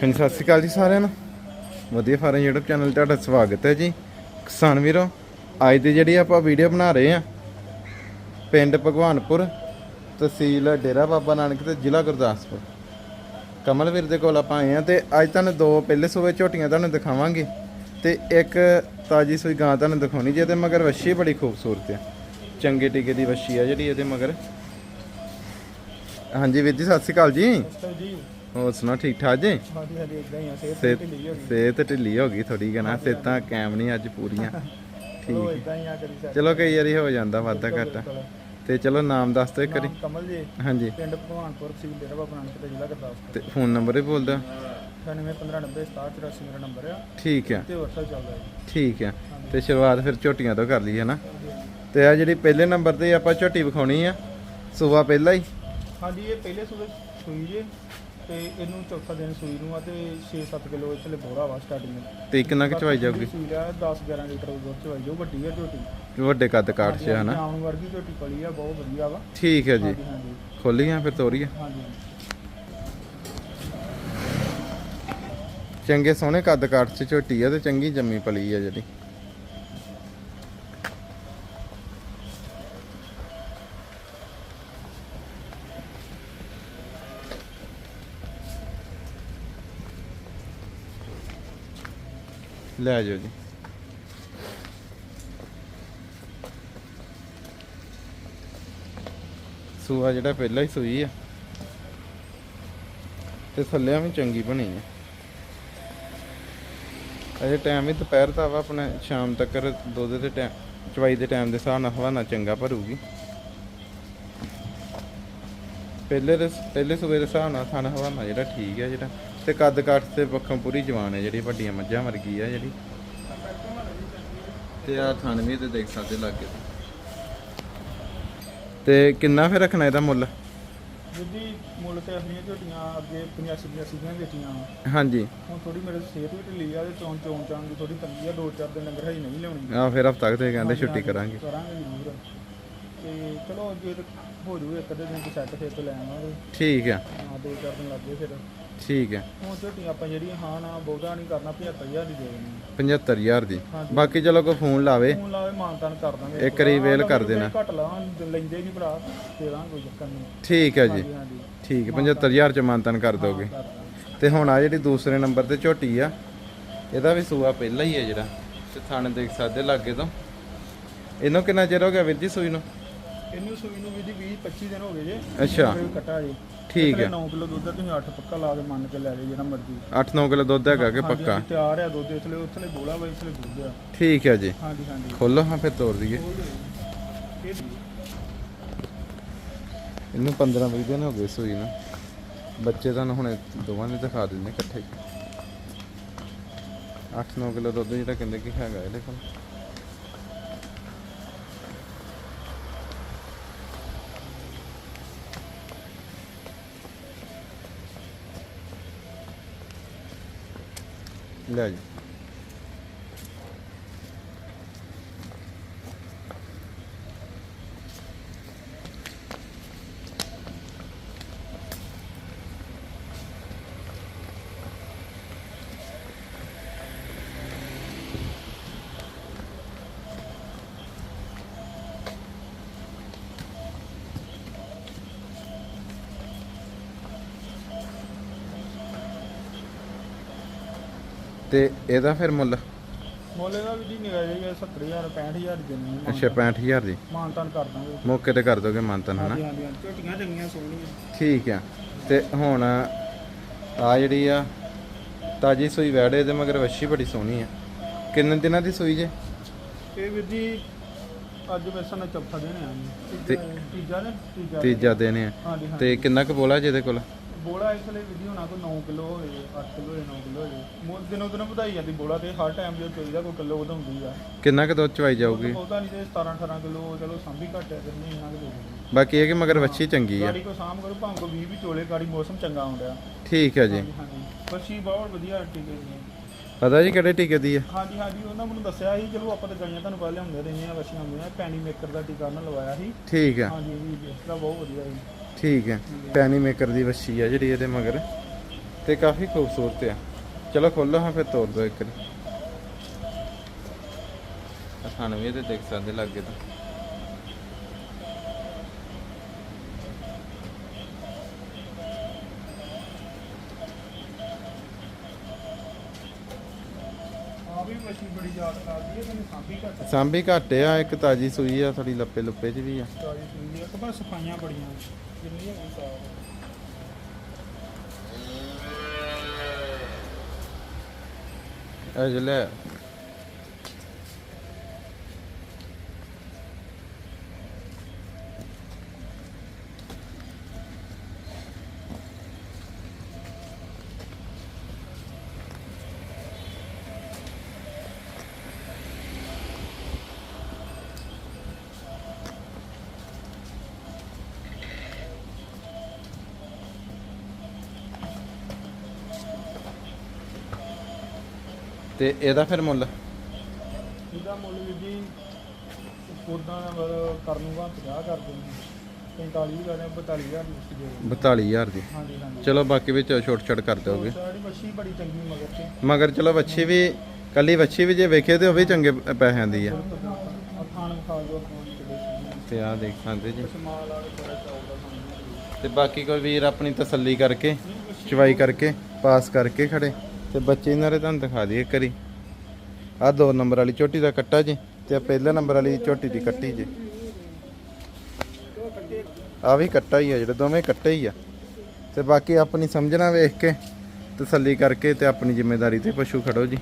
ਹਾਂਜੀ, ਸਤਿ ਸ਼੍ਰੀ ਅਕਾਲ ਜੀ ਸਾਰਿਆਂ ਨੂੰ। ਵਧੀਆ ਫਾਰਮ YouTube ਚੈਨਲ ਤੁਹਾਡਾ ਸਵਾਗਤ ਹੈ ਜੀ। ਕਿਸਾਨ ਵੀਰੋ, ਅੱਜ ਦੀ ਜਿਹੜੀ ਆਪਾਂ ਵੀਡੀਓ ਬਣਾ ਰਹੇ ਆ ਪਿੰਡ ਭਗਵਾਨਪੁਰ, ਤਹਿਸੀਲ ਡੇਰਾ ਬਾਬਾ ਨਾਨਕ ਤੇ ਜ਼ਿਲ੍ਹਾ ਗੁਰਦਾਸਪੁਰ। ਕਮਲਵੀਰ ਦੇ ਕੋਲ ਆਪਾਂ ਆਏ ਆ ਤੇ ਅੱਜ ਤੁਹਾਨੂੰ ਦੋ ਪਹਿਲੇ ਸੂਬੇ ਝੋਟੀਆਂ ਤੁਹਾਨੂੰ ਦਿਖਾਵਾਂਗੇ ਤੇ ਇੱਕ ਤਾਜੀ ਸੂਈ ਗਾਂ ਤੁਹਾਨੂੰ ਦਿਖਾਉਣੀ ਜਿਹਦੇ ਮਗਰ ਵੱਛੀ ਬੜੀ ਖੂਬਸੂਰਤ ਹੈ। ਚੰਗੇ ਟੀਕੇ ਦੀ ਵੱਛੀ ਆ ਜਿਹੜੀ ਇਹਦੇ ਮਗਰ। ਹਾਂਜੀ ਵੀਰ ਜੀ। ਸਤਿ ਸ਼੍ਰੀ ਅਕਾਲ ਜੀ। ਹੋਰ ਸੁਣਾ ਠੀਕ ਠਾਕ ਜੀ? ਸਾਡੀ ਸਾਡੀ ਇਦਾਂ ਹੀ ਆ ਸਿਹਤ ਢਿੱਲੀ ਹੋ ਗਈ। ਸਿਹਤ ਢਿੱਲੀ ਹੋ ਗਈ ਥੋੜੀ ਸਿਹਤਾਂ ਕਾਇਮ ਨਹੀਂ ਅੱਜ ਪੂਰੀਆਂ। ਠੀਕ। ਇਦਾਂ ਹੀ ਆ ਕਰੀ ਚਲੋ। ਕਈ ਵਾਰੀ ਹੋ ਜਾਂਦਾ ਵਾਧਾ ਘਾਟਾ। ਤੇ ਚਲੋ ਨਾਮ ਦੱਸ ਦਿਓ ਇੱਕ ਵਾਰੀ। ਕਮਲ ਜੀ। ਹਾਂਜੀ। ਪਿੰਡ ਭਗਵਾਨਪੁਰ ਸੀ ਡੇਰਾ ਬਾਬਾ ਨਾਨਕ ਤੇ ਜ਼ਿਲ੍ਹਾ ਗੁਰਦਾਸਪੁਰ। ਤੇ ਫੋਨ ਨੰਬਰ ਵੀ ਬੋਲ ਦਿਓ 9815906784 ਮੇਰਾ ਨੰਬਰ ਆ। ਠੀਕ ਆ। ਤੇ WhatsApp ਚੱਲਦਾ ਠੀਕ ਆ। ਤੇ ਸ਼ੁਰੂਆਤ ਫਿਰ ਝੋਟੀਆਂ ਤੋਂ ਕਰ ਲਈ ਹੈ ਨਾ ਤੇ ਆ ਜਿਹੜੀ ਪਹਿਲੇ ਨੰਬਰ ਤੇ ਆਪਾਂ ਝੋਟੀ ਵਿਖਾਉਣੀ ਆ ਸੂਆ ਪਹਿਲਾ ਹੀ। ਹਾਂਜੀ ਇਹ ਪਹਿਲੇ ਸੂਬੇ ਸੂਈ ਜੇ। ਤੇ ਇਹਨੂੰ ਚੌਥਾ ਦਿਨ ਸੂਈ ਨੂੰ ਆ ਤੇ 6-7 ਕਿਲੋ ਇਥਲੇ ਬੋਰਾ ਵਾ ਸਟਾਰਟਿੰਗ ਤੇ ਕਿੰਨਾ ਕੁ ਚਵਾਈ ਜਾਊਗੀ? ਸੂਈ ਆ 10-11 ਲੀਟਰ ਦੁੱਧ ਚਵਾਈ ਜਾਊ ਵੱਡੀ ਆ ਝੋਟੀ। ਵੱਡੇ ਕੱਦ ਕਾਠ 'ਚ ਹੈ ਨਾ? ਜਾਮ ਵਰਗੀ ਝੋਟੀ ਪਲੀ ਆ ਬਹੁਤ ਵਧੀਆ ਵਾ। ਠੀਕ ਹੈ ਜੀ। ਖੋਲੀਆਂ ਫਿਰ ਤੋਰੀਏ ਹਾਂਜੀ। ਚੰਗੇ ਸੋਹਣੇ ਕੱਦ ਕਾਠ 'ਚ ਝੋਟੀ ਆ ਤੇ ਚੰਗੀ ਜੰਮੀ ਪਲੀ ਆ ਜਿਹੜੀ। ਲੈ ਜਾਓ ਜੀ। ਸੂਆ ਜਿਹੜਾ ਪਹਿਲਾਂ ਹੀ ਸੂਈ ਆ। ਤੇ ਥੱਲਿਆਂ ਵੀ ਚੰਗੀ ਬਣੀ ਆ। ਅਜੇ ਟਾਈਮ ਵੀ ਦੁਪਹਿਰ ਦਾ ਵਾ, ਆਪਣੇ ਸ਼ਾਮ ਤੱਕ ਦੁੱਧ ਦੇ ਟਾਈਮ ਚਵਾਈ ਦੇ ਟਾਈਮ ਦੇ ਹਿਸਾਬ ਨਾਲ ਹਵਾਨਾ ਚੰਗਾ ਭਰੂਗੀ। ਪਹਿਲੇ ਦੇ, ਪਹਿਲੇ ਸਵੇਰੇ ਹਿਸਾਬ ਨਾਲ ਥਣ ਹਵਾਨਾ ਜਿਹੜਾ ਠੀਕ ਹੈ ਜਿਹੜਾ। ਤੇ ਕੱਦ ਕਾਠ ਤੇ ਪੱਖੋਂ ਪੂਰੀ ਜਵਾਨ ਹੈ ਜਿਹੜੀ ਵੱਡੀਆਂ ਮੱਝਾਂ ਵਰਗੀ ਆ ਜਿਹੜੀ। ਤੇ ਆ ਥਣ ਵੀ ਤੇ ਦੇਖ ਸਕਦੇ ਲੱਗੇ। ਤੇ ਕਿੰਨਾ ਫਿਰ ਰੱਖਣਾ ਇਹਦਾ ਮੁੱਲ? ਜਿਹਦੀ ਮੁੱਲ ਤੇ ਆਪਣੀਆਂ ਝੋਟੀਆਂ ਅੱਗੇ 85 85 ਦੀਆਂ ਵੇਚੀਆਂ। ਹਾਂਜੀ। ਹੁਣ ਥੋੜੀ ਮੇਰੇ ਸਿਹਤ ਵੀ ਢਿੱਲੀ ਆ ਤੇ ਚੌਂ ਚੌਂ ਚਾਂ ਦੀ ਥੋੜੀ ਤੰਗੀ ਆ ਦੋ ਚਾਰ ਦਿਨ ਲੰਗਰ ਹੈ ਨਹੀਂ ਲਿਆਉਣੀ। ਆ ਫਿਰ ਹਫਤਾ ਤੇ ਕਹਿੰਦੇ ਹਾਂਜੀ, ਛੁੱਟੀ ਕਰਾਂਗੇ। ਕਰਾਂਗੇ ਜ਼ਰੂਰ। ਤੇ ਚਲੋ ਅੱਗੇ ਤੇ ਹੋ ਜੂ ਇੱਕ ਅੱਧੇ ਦਿਨ ਚ ਸੈੱਟ ਫਿਰ ਤੋਂ ਲੈ ਆਵਾਂਗੇ। ਠੀਕ ਆ। ਹਾਂ ਦੋ ਚਾਰ ਦਿਨ ਲੱਗੇ ਫਿਰ। ਠੀਕ ਹੈ ਹੁਣ ਝੋਟੀਆਂ ਆਪਾਂ ਜਿਹੜੀਆਂ ਹਾਂ ਨਾ ਬਹੁਤਾ ਨਹੀਂ ਕਰਨਾ 75000 ਦੀ ਦੇ ਦੇਣੀ। 75000 ਦੀ। ਹਾਂਜੀ। ਬਾਕੀ ਚਲੋ ਕੋਈ ਫੋਨ ਲਾਵੇ। ਹੁਣ ਲਾਵੇ ਮਾਨਤਾਨ ਕਰ ਦਾਂਗੇ। ਇੱਕ ਵਾਰੀ ਵੇਲ ਕਰ ਦੇਣਾ। ਘੱਟ ਲਾ ਲੈਂਦੇ ਨਹੀਂ ਭਰਾ ਦੇ ਦਾਂ ਕੋਈ ਚੱਕਰ ਨਹੀਂ ਠੀਕ ਹੈ ਜੀ। ਹਾਂਜੀ ਹਾਂਜੀ। ਠੀਕ ਹੈ 75000 ਚ ਮਾਨਤਨ ਕਰ ਦੋਗੇ। ਕਰ ਦਾਂਗੇ। ਤੇ ਹੁਣ ਆ ਜਿਹੜੀ ਦੂਸਰੇ ਨੰਬਰ ਤੇ ਝੋਟੀ ਆ ਇਹਦਾ ਵੀ ਸੂਆ ਪਹਿਲਾ ਹੀ ਹੈ ਜਿਹੜਾ ਤੇ ਥਾਣੇ ਦੇਖ ਸਕਦੇ ਲਾਗੇ ਤੋਂ। ਇਹਨੂੰ ਕਿੰਨਾ ਚਿਰ ਹੋ ਗਿਆ ਵੀਰ ਜੀ ਸੂਈ ਨੂੰ? ਇਹਨੂੰ ਸੂਈ ਨੂੰ ਵੀ ਜੀ 20 25 ਦਿਨ ਹੋ ਗਏ ਜੇ। ਅੱਛਾ। ਕੋਈ ਕੱਟਾ ਜੀ। ਠੀਕ ਹੈ। 9 ਕਿਲੋ ਦੁੱਧ ਆ, ਤੁਸੀਂ 8 ਪੱਕਾ ਲਾ ਕੇ ਮੰਨ ਕੇ ਲੈ ਜਾਓ ਜਿਹੜਾ ਮਰਜ਼ੀ। 8-9 ਕਿਲੋ ਦੁੱਧ ਹੈਗਾ ਕਿ ਹਾਂਜੀ, ਪੱਕਾ? ਹਾਂਜੀ, ਤਿਆਰ ਆ ਦੁੱਧ ਇਸਲੇ ਉਸਲੇ ਬੋਲਾ ਵਾ ਇਸਲੇ ਦੁੱਧ ਆ। ਠੀਕ ਹੈ ਜੀ। ਹਾਂਜੀ ਹਾਂਜੀ। ਖੋਲੋ ਹਾਂ ਫਿਰ ਤੋੜ ਦਈਏ। ਇਹ ਇਹਨੂੰ 15-20 ਦਿਨ ਹੋ ਗਏ ਸੂਈ ਨੂੰ। ਬੱਚੇ ਤੁਹਾਨੂੰ ਹੁਣੇ ਦੋਵਾਂ ਨੇ ਦਿਖਾ ਦਿੰਦੇ ਇਕੱਠੇ। 8-9 ਕਿਲੋ ਦੁੱਧ ਜਿਹੜਾ ਕਹਿੰਦੇ ਕਿ ਹੈਗਾ ਇਹਦੇ ਕੋਲ। ਲੈ ਜੀ। ਤੇ ਇਹਦਾ ਫਿਰ ਮੁੱਲ? ਮੋਲੇ ਦਾ ਵੀ ਜੀ ਨਿਗਾ ਜਾਈਗਾ 70000 65000 ਦੇਣੀ ਹੈ ਅੱਛਾ 65000 ਦੀ? ਮਾਨਤਾਨ ਕਰ ਦਾਂਗੇ। ਮੌਕੇ ਤੇ ਕਰ ਦੋਗੇ ਮੰਤਨ ਹਨਾ? ਹਾਂਜੀ ਹਾਂਜੀ ਝੋਟੀਆਂ ਚੰਗੀਆਂ ਸੋਹਣੀਆਂ। ਠੀਕ ਆ। ਤੇ ਹੁਣ ਆ ਜਿਹੜੀ ਆ ਤਾਜੀ ਸੂਈ ਵੈੜੇ ਦੇ ਮਗਰ ਵੱਛੀ ਬੜੀ ਸੋਹਣੀ ਆ। ਕਿੰਨੇ ਦਿਨਾਂ ਦੀ ਸੂਈ ਜੇ? ਇਹ ਵੀਰ ਜੀ ਅੱਜ ਵੈਸਾ ਨਾ ਚੌਥਾ ਦਿਨ ਆ। ਤੀਜਾ- ਤੀਜਾ ਨੇ ਤੀਜਾ ਦਿਨ ਆ। ਤੇ ਕਿੰਨਾ ਕੁ ਬੋਲਾ ਜਿਹਦੇ ਕੋਲ? ਬੋਲਾ ਇਸ ਲਈ ਵੀਡੀਓ ਨਾ ਕੋਈ 9 ਕਿਲੋ ਹੋਏ 8 ਕਿਲੋ ਹੋਏ 9 ਕਿਲੋ ਹੋਏ ਮੋ ਦਿਨੋਂ ਦਿਨੋਂ ਵਧਾਈ ਜਾਂਦੀ ਬੋਲਾ ਤੇ ਹਰ ਟਾਈਮ ਜਦੋਂ ਚਾਹੀਦਾ ਕੋਈ ਕਿਲੋ ਵਧਾਉਂਦੀ ਆ। ਕਿੰਨਾ ਕੁ ਦੁੱਧ ਚਵਾਈ ਜਾਊਗੀ? ਬਹੁਤਾ ਨਹੀਂ ਤੇ 17 18 ਕਿਲੋ ਚਲੋ ਸਾਂਭੀ ਘੱਟ ਹੈ ਤੇ ਨਹੀਂ ਇੰਨਾ ਕਿਲੋ ਬਾਕੀ ਇਹ ਕਿ ਮਗਰ ਵੱਛੀ ਚੰਗੀ ਆ। ਗਾੜੀ ਕੋ ਸਾਂਭ ਕਰੋ ਭਾਵੇਂ ਕੋ 20 ਵੀ ਚੋਲੇ ਗਾੜੀ ਮੌਸਮ ਚੰਗਾ ਆਉਂਦਾ। ਠੀਕ ਹੈ ਜੀ। ਹਾਂਜੀ ਬੱਚੀ ਬਹੁਤ ਵਧੀਆ ਟੀਕੇ ਨੇ ਪਤਾ ਜੀ ਕਿਹੜੇ ਟੀਕੇ ਦੀ ਆ? ਹਾਂਜੀ ਹਾਂਜੀ ਉਹਨਾਂ ਮੈਨੂੰ ਦੱਸਿਆ ਸੀ ਚਲੋ ਆਪਾਂ ਤਾਂ ਗਾਈਆਂ ਤੁਹਾਨੂੰ ਪਹਿਲੇ ਹੁੰਦੇ ਰਹੀਆਂ ਵਸ਼ੀਆਂ ਹੁੰਦੀਆਂ ਪੈਣੀ ਮੇਕਰ ਦਾ ਟੀਕਾ ਉਹਨਾਂ ਲਵਾਇਆ ਸੀ। ਠੀਕ ਆ। ਹਾਂਜੀ ਜੀ ਇਸ ਦਾ ਬਹੁਤ ਵਧੀਆ ਜੀ। ਠੀਕ ਹੈ ਪੈਨੀ ਮੇਕਰ ਦੀ ਵੱਛੀ ਆ ਜਿਹੜੀ ਇਹਦੇ ਮਗਰ। ਤੇ ਕਾਫੀ ਖੂਬਸੂਰਤ ਆ। ਚਲੋ ਖੋਲੋ ਹਾਂ ਫਿਰ ਤੋੜ ਦਿਓ ਇੱਕ ਵਾਰੀ। ਥਣ ਵੀ ਇਹਦੇ ਦੇਖ ਸਕਦੇ ਲੱਗੇ ਤਾਂ। ਆ ਸਾਂਭੀ ਘੱਟ। ਆ ਇੱਕ ਤਾਜੀ ਸੂਈ ਆ ਥੋੜੀ ਲੱਪੇ ਲੁੱਪੇ ਚ ਵੀ ਆ। ਤਾਜੀ ਸੁਣਦੀ ਇੱਕ ਬਸ ਸਫਾਈਆਂ ਬੜੀਆਂ ਜਿੰਨੀ ਹੈਗੀ ਸਾਫ਼ ਇਹ ਤੇ ਇਹਦਾ ਫਿਰ ਮੁੱਲ? ਇਹਦਾ ਮੁੱਲ ਵੀ ਜੀ ਉਦਾਂ ਕਰਨ ਨੂੰ 50 ਕਰ ਦਿੰਦੇ 45 ਕਰਦੇ 42000 ਦੀ ਦੇ ਦਿੰਦੇ 42000 ਦੀ? ਹਾਂਜੀ ਹਾਂਜੀ। ਚਲੋ ਬਾਕੀ ਵਿੱਚ ਛੋਟ ਛੋਟ ਕਰ ਦਿਓਗੇ ਸਾਡੀ ਮੱਛੀ ਬੜੀ ਚੰਗੀ ਮਗਰ ਤੇ। ਮਗਰ ਚਲੋ ਵੱਛੀ ਵੀ ਕੱਲੀ ਵੱਛੀ ਵੀ ਜੇ ਵੇਖੇ ਤੇ ਉਹ ਵੀ ਚੰਗੇ ਪੈਸਿਆਂ ਦੀ ਆ। ਖਾਣ ਖਾ ਜੋ ਤੇ ਆ ਦੇਖ ਸਕਦੇ ਜੀ। ਤੇ ਬਾਕੀ ਕੋਈ ਵੀਰ ਆਪਣੀ ਤਸੱਲੀ ਕਰਕੇ ਚਵਾਈ ਕਰਕੇ ਪਾਸ ਕਰਕੇ ਖੜੇ। ਤੇ ਬੱਚੇ ਇਹਨਾਂ ਦੇ ਤੁਹਾਨੂੰ ਦਿਖਾ ਦਈਏ ਕਰੀ ਆ ਦੋ ਨੰਬਰ ਵਾਲੀ ਝੋਟੀ ਦਾ ਕੱਟਾ ਜੀ ਤੇ ਆ ਪਹਿਲਾ ਨੰਬਰ ਵਾਲੀ ਝੋਟੀ ਦੀ ਕੱਟੀ ਜੀ। ਆ ਵੀ ਕੱਟਾ ਹੀ ਆ, ਜਿਹੜੇ ਦੋਵੇਂ ਕੱਟੇ ਹੀ ਆ। ਤੇ ਬਾਕੀ ਆਪਣੀ ਸਮਝਣਾ ਵੇਖ ਕੇ ਤਸੱਲੀ ਕਰਕੇ ਤੇ ਆਪਣੀ ਜ਼ਿੰਮੇਵਾਰੀ ਤੇ ਪਸ਼ੂ ਖੜੋ ਜੀ।